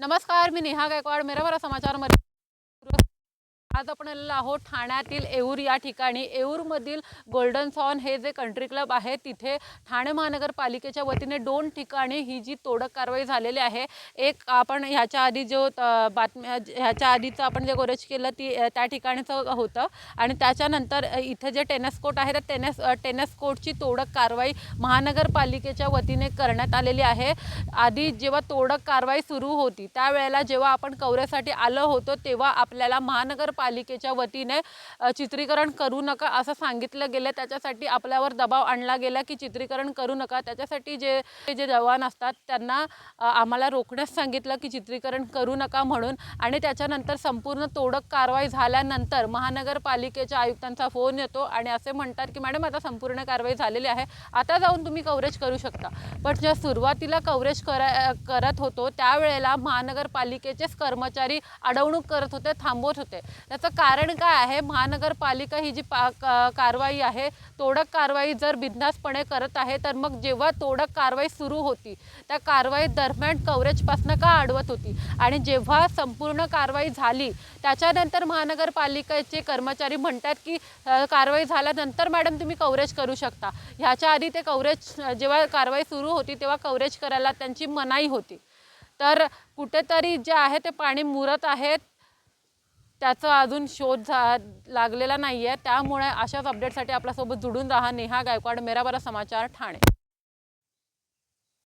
नमस्कार मी नेहा गायकवाड मेरा बरा समाचारमध्ये. आज आपण आलेलो आहोत ठाण्यातील येऊर या ठिकाणी. येऊरमधील गोल्डन सॉन हे जे कंट्री क्लब आहे तिथे ठाणे महानगरपालिकेच्या वतीने दोन ठिकाणी ही जी तोडक कारवाई झालेली आहे. एक आपण ह्याच्या आधी जो बातम्या ह्याच्या आधीचं आपण जे गोरेज केलं ती त्या ठिकाणचं होतं. आणि त्याच्यानंतर इथे जे टेनिस कोर्ट आहे त्या टेनिस टेनिस कोर्टची तोडक कारवाई महानगरपालिकेच्या वतीने करण्यात आलेली आहे. आधी जेव्हा तोडक कारवाई सुरू होती त्यावेळेला जेव्हा आपण कवरेसाठी आलो होतो तेव्हा आपल्याला पालिकेच्या वतीने चित्रीकरण करू नका असं सांगितलं गेलं. त्याच्यासाठी आपल्यावर दबाव आणला गेला की चित्रीकरण करू नका. त्याच्यासाठी जे जे जवान असतात त्यांना आम्हाला रोखण्यास सांगितलं की चित्रीकरण करू नका म्हणून. आणि त्याच्यानंतर संपूर्ण तोडक कारवाई झाल्यानंतर महानगरपालिकेच्या आयुक्तांचा फोन येतो आणि असे म्हणतात की मॅडम आता संपूर्ण कारवाई झालेली आहे. आता जाऊन तुम्ही कव्हरेज करू शकता. पण ज्या सुरुवातीला कव्हरेज करा करत होतो त्यावेळेला महानगरपालिकेचेच कर्मचारी अडवणूक करत होते थांबवत होते. याचं कारण काय आहे? महानगरपालिका ही जी पा कारवाई आहे तोडक कारवाई जर बिनधास्तपणे करत आहे तर मग जेव्हा तोडक कारवाई सुरू होती त्या कारवाई दरम्यान कव्हरेजपासनं का अडवत होती? आणि जेव्हा संपूर्ण कारवाई झाली त्याच्यानंतर महानगरपालिकेचे कर्मचारी म्हणतात की कारवाई झाल्यानंतर मॅडम तुम्ही कव्हरेज करू शकता. ह्याच्या आधी ते कव्हरेज जेव्हा कारवाई सुरू होती तेव्हा कव्हरेज करायला त्यांची मनाई होती. तर कुठेतरी जे आहे ते पाणी मुरत आहेत त्याचा अजून शोध झा लागलेला नाही आहे त्यामुळे अशाच अपडेटसाठी आपल्यासोबत जुडून राहा. नेहा गायकवाड मेरा बरा समाचार ठाणे.